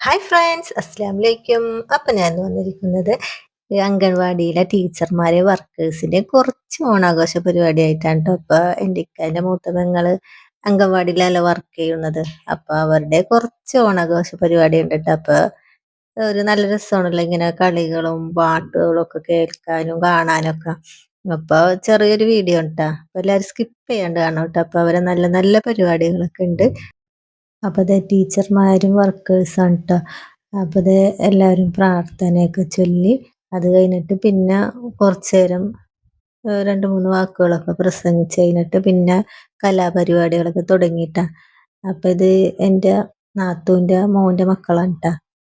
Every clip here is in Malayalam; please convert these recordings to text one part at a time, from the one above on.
ഹായ് ഫ്രണ്ട്സ് അസ്സാം വലൈക്കും അപ്പം ഞാൻ വന്നിരിക്കുന്നത് അംഗൻവാടിയിലെ ടീച്ചർമാരെ വർക്കേഴ്സിന്റെ കുറച്ച് ഓണാഘോഷ പരിപാടിയായിട്ടാണ് കേട്ടോ അപ്പോൾ എന്റെ ഇക്കാന്റെ മൂത്ത പെങ്ങൾ അംഗൻവാടിയിലല്ല വർക്ക് ചെയ്യുന്നത്. അപ്പോൾ അവരുടെ കുറച്ച് ഓണാഘോഷ പരിപാടി ഉണ്ട് കേട്ടോ അപ്പോൾ ഒരു നല്ല രസമാണല്ലോ ഇങ്ങനെ കളികളും പാട്ടുകളും ഒക്കെ കേൾക്കാനും കാണാനൊക്കെ. അപ്പോൾ ചെറിയൊരു വീഡിയോ ഉണ്ടാ അപ്പോൾ എല്ലാവരും സ്കിപ്പ് ചെയ്യാണ്ട് കാണാം കേട്ടോ അപ്പോൾ അവരെ നല്ല നല്ല പരിപാടികളൊക്കെ ഉണ്ട്. അപ്പോൾ അത് ടീച്ചർമാരും വർക്കേഴ്സാണ് കേട്ടോ അപ്പോൾ അത് എല്ലാവരും പ്രാർത്ഥനയൊക്കെ ചൊല്ലി അത് കഴിഞ്ഞിട്ട് പിന്നെ കുറച്ച് നേരം രണ്ട് മൂന്ന് വാക്കുകളൊക്കെ പ്രസംഗിച്ച് കഴിഞ്ഞിട്ട് പിന്നെ കലാപരിപാടികളൊക്കെ തുടങ്ങിയിട്ടാണ് അപ്പോൾ ഇത് എന്റെ നാത്തൂന്റെ മോന്റെ മക്കളാണ് കേട്ടോ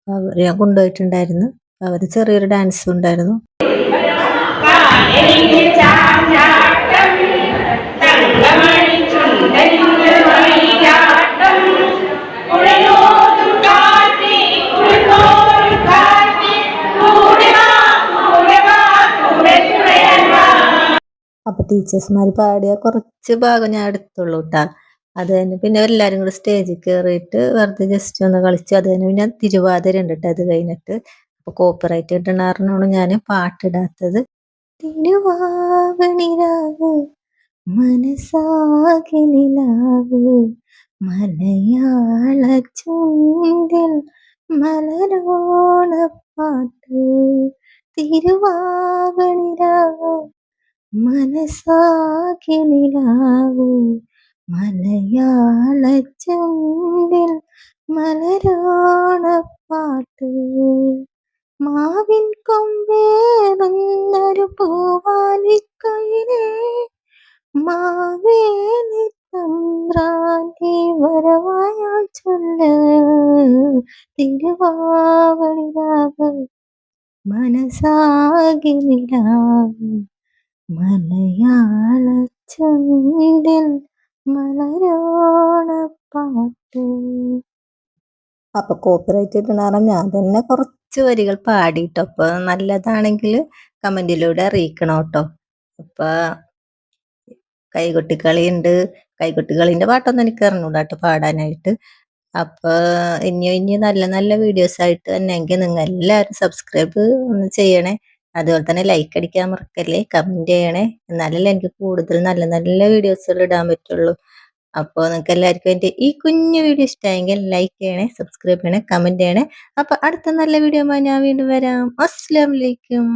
അവർ ഞാൻ കൊണ്ടുപോയിട്ടുണ്ടായിരുന്നു അവർ ചെറിയൊരു ഡാൻസും ഉണ്ടായിരുന്നു ടീച്ചേഴ്സ്മാർ പാടിയ കുറച്ച് ഭാഗം ഞാൻ എടുത്തുള്ളൂ കേട്ടാ അത് തന്നെ പിന്നെ എല്ലാരും കൂടെ സ്റ്റേജിൽ കയറിയിട്ട് വെറുതെ ജസ്റ്റ് ഒന്ന് കളിച്ചു അത് തന്നെ പിന്നെ തിരുവാതിര ഉണ്ട് കേട്ടോ അത് കഴിഞ്ഞിട്ട്. അപ്പൊ കോപ്പറേറ്റ് ഇടണാറിനാണ് ഞാൻ പാട്ടിടാത്തത്. തിരുവാവണിരാവ് മനസ്സാകെ മലയാള ചൂണ്ടിൽ മലരോണപ്പാട്ട് തിരുവാവണിരാവ് മനസ്സാകെ നിലാവൂ. മലയാള ചുണ്ടിൽ മലരോണപ്പാട്ട്. മാവിൻ കൊമ്പേറുന്നൊരു പൂവാലിക്കയിലെ മാവേലി തമ്പ്രാന്റെ വരവായാൽ ചൊല്ല. തിരുവാവളിരാവ് മനസാകി നിലാവ്. മലയാള മലരോണ മലരോണപ്പാട്ട് അപ്പൊ കോപ്പിറൈറ്റ് ഇട്ടുന്ന ഞാൻ തന്നെ കുറച്ച് വരികൾ പാടിയിട്ടോ അപ്പൊ നല്ലതാണെങ്കിൽ കമന്റിലൂടെ അറിയിക്കണം കേട്ടോ അപ്പൊ കൈകൊട്ടിക്കളിയുണ്ട്. കൈകൊട്ടിക്കളിന്റെ പാട്ടൊന്നും എനിക്ക് അറിഞ്ഞൂടാ പാടാനായിട്ട്. അപ്പൊ ഇനിയും ഇനിയും നല്ല നല്ല വീഡിയോസ് ആയിട്ട് തന്നെ എങ്കിൽ നിങ്ങൾ എല്ലാവരും സബ്സ്ക്രൈബ് ഒന്ന് ചെയ്യണേ. അതുപോലെ തന്നെ ലൈക്ക് അടിക്കാൻ മറക്കല്ലേ കമന്റ് ചെയ്യണേ. എന്നാലല്ലേ എനിക്ക് കൂടുതൽ നല്ല നല്ല വീഡിയോസുകൾ ഇടാൻ പറ്റുള്ളൂ. അപ്പോൾ നിങ്ങൾക്ക് എല്ലാവർക്കും എന്റെ ഈ കുഞ്ഞു വീഡിയോ ഇഷ്ടമായെങ്കിൽ ലൈക്ക് ചെയ്യണേ സബ്സ്ക്രൈബ് ചെയ്യണേ കമന്റ് ചെയ്യണേ. അപ്പോൾ അടുത്ത നല്ല വീഡിയോ ഞാൻ വീണ്ടും വരാം. അസ്സാം വലൈക്കും